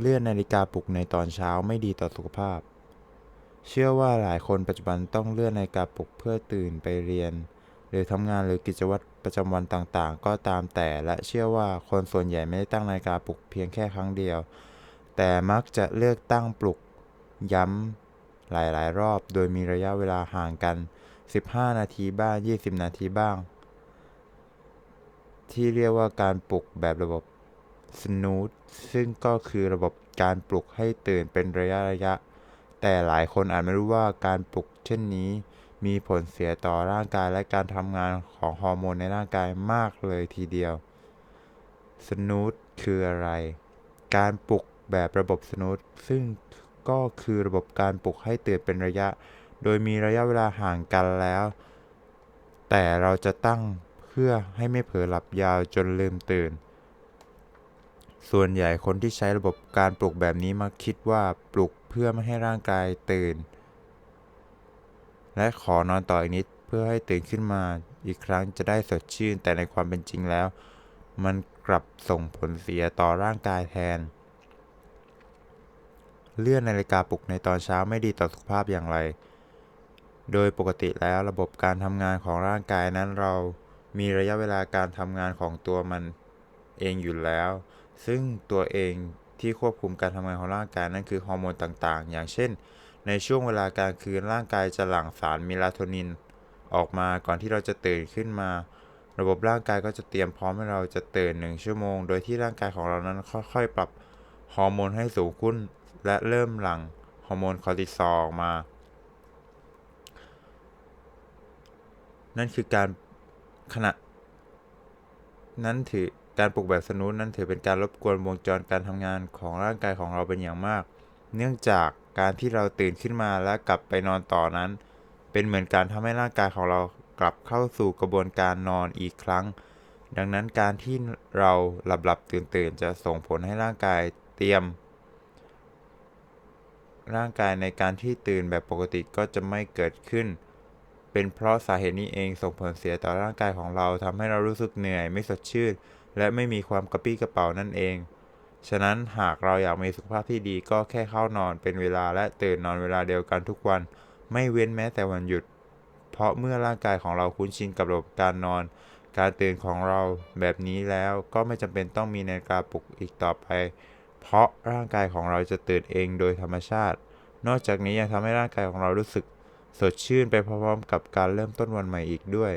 เลื่อนนาฬิกาปลุกในตอนเช้าไม่ดีต่อสุขภาพ เชื่อว่าหลายคนปัจจุบันต้องเลื่อนนาฬิกาปลุกเพื่อตื่นไปเรียน หรือทำงานหรือกิจวัตรประจำวันต่างๆ ก็ตามแต่และเชื่อว่าคนส่วนใหญ่ไม่ได้ตั้งนาฬิกาปลุกเพียงแค่ครั้งเดียว แต่มักจะเลือกตั้งปลุกย้ำหลายๆ รอบ โดยมีระยะเวลาห่างกัน 15 นาทีบ้าง 20 นาทีบ้าง ที่เรียกว่าการปลุกแบบระบบ snooze ซึ่งก็คือระบบการปลุกให้ตื่นเป็นระยะระยะ แต่หลายคนอาจไม่รู้ว่าการปลุกเช่นนี้ มีผลเสียต่อร่างกายและการทำงานของฮอร์โมนในร่างกายมากเลยทีเดียว snooze คืออะไร การปลุกแบบระบบ snooze ซึ่งก็คือระบบการปลุกให้ตื่นเป็นระยะ โดยมีระยะเวลาห่างกันแล้ว แต่เราจะตั้งเพื่อให้ไม่เผลอหลับยาวจนลืมตื่น ส่วนใหญ่คนที่ใช้ระบบการปลุกแบบนี้มักคิดว่าปลุกเพื่อไม่ให้ร่างกายตื่น และขอนอนต่ออีกนิดเพื่อให้ตื่นขึ้นมาอีกครั้งจะได้สดชื่น แต่ในความเป็นจริงแล้ว มันกลับส่งผลเสียต่อร่างกายแทน เลื่อนนาฬิกาปลุกในตอนเช้าไม่ดีต่อสุขภาพอย่างไร โดยปกติแล้วระบบการทำงานของร่างกายนั้นเรามีระยะเวลาการทำงานของตัวมัน เองอยู่แล้ว ซึ่งตัวเองที่ควบคุมการทำงานของร่างกายนั่นคือฮอร์โมนต่างๆ อย่างเช่น ในช่วงเวลากลางคืนร่างกายจะหลั่งสารเมลาโทนิน ออกมาก่อนที่เราจะตื่นขึ้นมา ระบบร่างกายก็จะเตรียมพร้อมให้เราจะตื่นหนึ่งชั่วโมง โดยที่ร่างกายของเรานั้นค่อยๆ ปรับฮอร์โมนให้สูงขึ้น และเริ่มหลั่งฮอร์โมนคอร์ติซอลออกมา นั่นคือการขณะนั้นถือ การปลุกแบบสนุนนั้นถือเป็นการรบกวนวงจรการทำงานของร่างกายของเราเป็นอย่างมาก เนื่องจากการที่เราตื่นขึ้นมาและกลับไปนอนต่อนั้น เป็นเหมือนการทำให้ร่างกายของเรากลับเข้าสู่กระบวนการนอนอีกครั้ง ดังนั้นการที่เราหลับหลับตื่นตื่นจะส่งผลให้ร่างกายเตรียม ร่างกายในการที่ตื่นแบบปกติก็จะไม่เกิดขึ้น เป็นเพราะสาเหตุนี้เองส่งผลเสียต่อร่างกายของเราทำให้เรารู้สึกเหนื่อยไม่สดชื่น และไม่มีความกระปี้กระเป๋านั่นเอง ฉะนั้นหากเราอยากมีสุขภาพที่ดีก็แค่เข้านอนเป็นเวลาและตื่นนอนเวลาเดียวกันทุกวัน ไม่เว้นแม้แต่วันหยุด เพราะเมื่อร่างกายของเราคุ้นชินกับระบบการนอน การตื่นของเราแบบนี้แล้วก็ไม่จำเป็นต้องมีนาฬิกาปลุกอีกต่อไป เพราะร่างกายของเราจะตื่นเองโดยธรรมชาติ นอกจากนี้ยังทำให้ร่างกายของเรารู้สึก สดชื่นไปพร้อมๆกับการเริ่มต้นวันใหม่อีกด้วย